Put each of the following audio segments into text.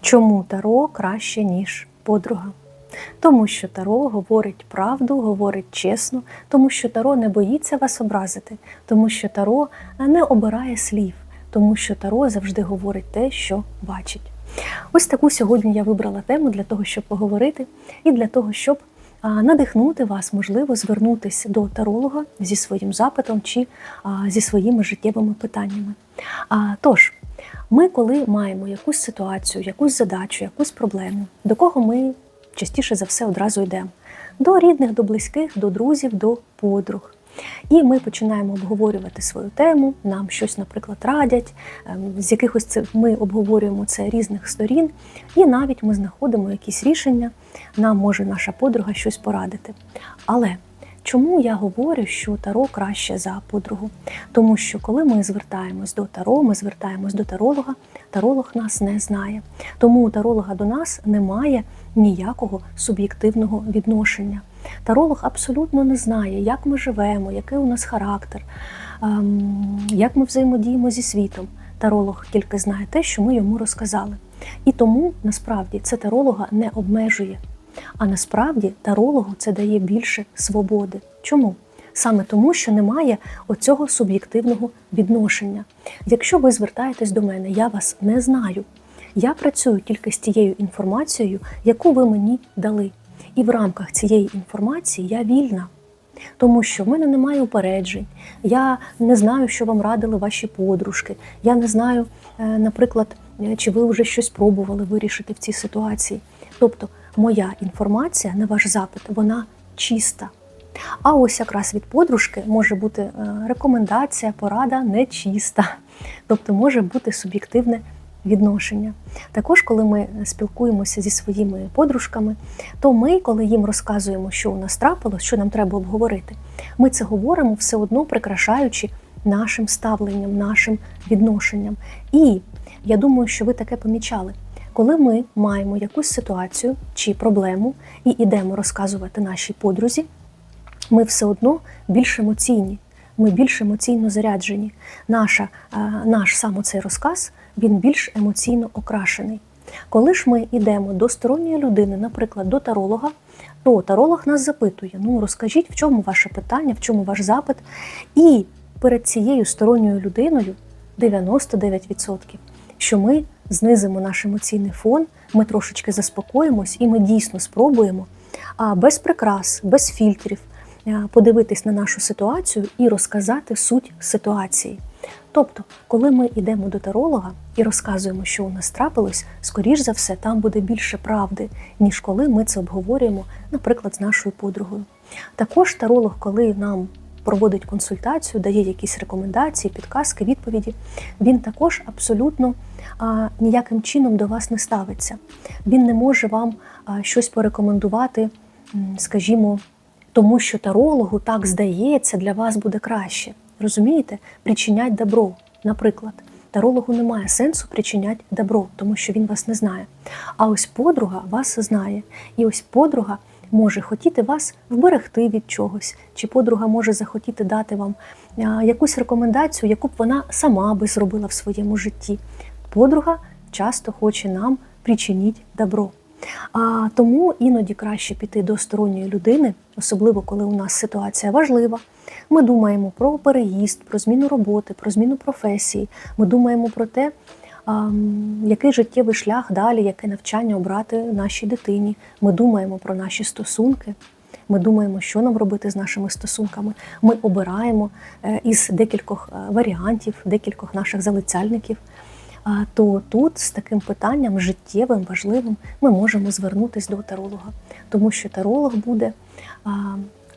Чому Таро краще, ніж подруга? Тому що Таро говорить правду, говорить чесно, тому що Таро не боїться вас образити, тому що Таро не обирає слів, тому що Таро завжди говорить те, що бачить. Ось таку сьогодні я вибрала тему для того, щоб поговорити, і для того, щоб надихнути вас, можливо, звернутися до таролога зі своїм запитом чи зі своїми життєвими питаннями. Тож, ми, коли маємо якусь ситуацію, якусь задачу, якусь проблему, до кого ми частіше за все одразу йдемо? До рідних, до близьких, до друзів, до подруг. І ми починаємо обговорювати свою тему, нам щось, наприклад, радять, ем, з якихось це ми обговорюємо це різних сторін, і навіть ми знаходимо якісь рішення, нам може наша подруга щось порадити. Але чому я говорю, що таро краще за подругу? Тому що коли ми звертаємось до таро, ми звертаємось до таролога, таролог нас не знає. Тому у таролога до нас немає ніякого суб'єктивного відношення. Таролог абсолютно не знає, як ми живемо, який у нас характер, ем, як ми взаємодіємо зі світом. Таролог тільки знає те, що ми йому розказали. І тому насправді це таролога не обмежує. А насправді тарологу це дає більше свободи. Чому? Саме тому, що немає оцього суб'єктивного відношення. Якщо ви звертаєтесь до мене, я вас не знаю. Я працюю тільки з тією інформацією, яку ви мені дали. І в рамках цієї інформації я вільна, тому що в мене немає упереджень. Я не знаю, що вам радили ваші подружки. Я не знаю, е, наприклад, е, чи ви вже щось пробували вирішити в цій ситуації. Тобто, моя інформація на ваш запит, вона чиста. А ось якраз від подружки може бути е, рекомендація, порада нечиста. Тобто може бути суб'єктивне відношення. Також, коли ми спілкуємося зі своїми подружками, то ми, коли їм розказуємо, що у нас трапилось, що нам треба обговорити, ми це говоримо все одно прикрашаючи нашим ставленням, нашим відношенням. І я думаю, що ви таке помічали. Коли ми маємо якусь ситуацію чи проблему і йдемо розказувати нашій подрузі, ми все одно більш емоційні, ми більш емоційно заряджені. Наша, е, наш саме цей розказ він більш емоційно окрашений. Коли ж ми йдемо до сторонньої людини, наприклад, до таролога, то таролог нас запитує: ну розкажіть, в чому ваше питання, в чому ваш запит. І перед цією сторонньою людиною 99%, що ми знизимо наш емоційний фон, ми трошечки заспокоїмось і ми дійсно спробуємо а, без прикрас, без фільтрів подивитись на нашу ситуацію і розказати суть ситуації. Тобто, коли ми йдемо до таролога і розказуємо, що у нас трапилось, скоріш за все, там буде більше правди, ніж коли ми це обговорюємо, наприклад, з нашою подругою. Також таролог, коли нам проводить консультацію, дає якісь рекомендації, підказки, відповіді, він також абсолютно а, ніяким чином до вас не ставиться. Він не може вам а, щось порекомендувати, скажімо, тому що тарологу так здається, для вас буде краще. Розумієте, причинять добро, наприклад. Тарологу немає сенсу причинять добро, тому що він вас не знає. А ось подруга вас знає. І ось подруга може хотіти вас вберегти від чогось, чи подруга може захотіти дати вам якусь рекомендацію, яку б вона сама би зробила в своєму житті. Подруга часто хоче нам причинити добро. А тому іноді краще піти до сторонньої людини, особливо коли у нас ситуація важлива. Ми думаємо про переїзд, про зміну роботи, про зміну професії. Ми думаємо про те, який життєвий шлях далі, яке навчання обрати нашій дитині. Ми думаємо про наші стосунки. Ми думаємо, що нам робити з нашими стосунками. Ми обираємо е, із декількох е, варіантів, декількох наших залицяльників. То тут з таким питанням життєвим, важливим, ми можемо звернутися до таролога, тому що таролог буде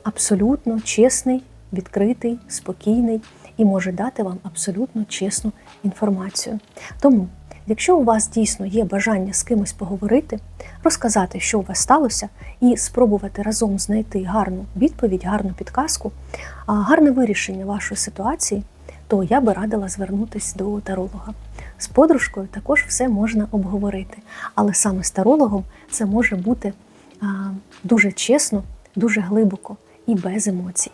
абсолютно чесний, відкритий, спокійний і може дати вам абсолютно чесну інформацію. Тому, якщо у вас дійсно є бажання з кимось поговорити, розказати, що у вас сталося, і спробувати разом знайти гарну відповідь, гарну підказку, гарне вирішення вашої ситуації, то я би радила звернутися до таролога. З подружкою також все можна обговорити, але саме з тарологом це може бути дуже чесно, дуже глибоко і без емоцій.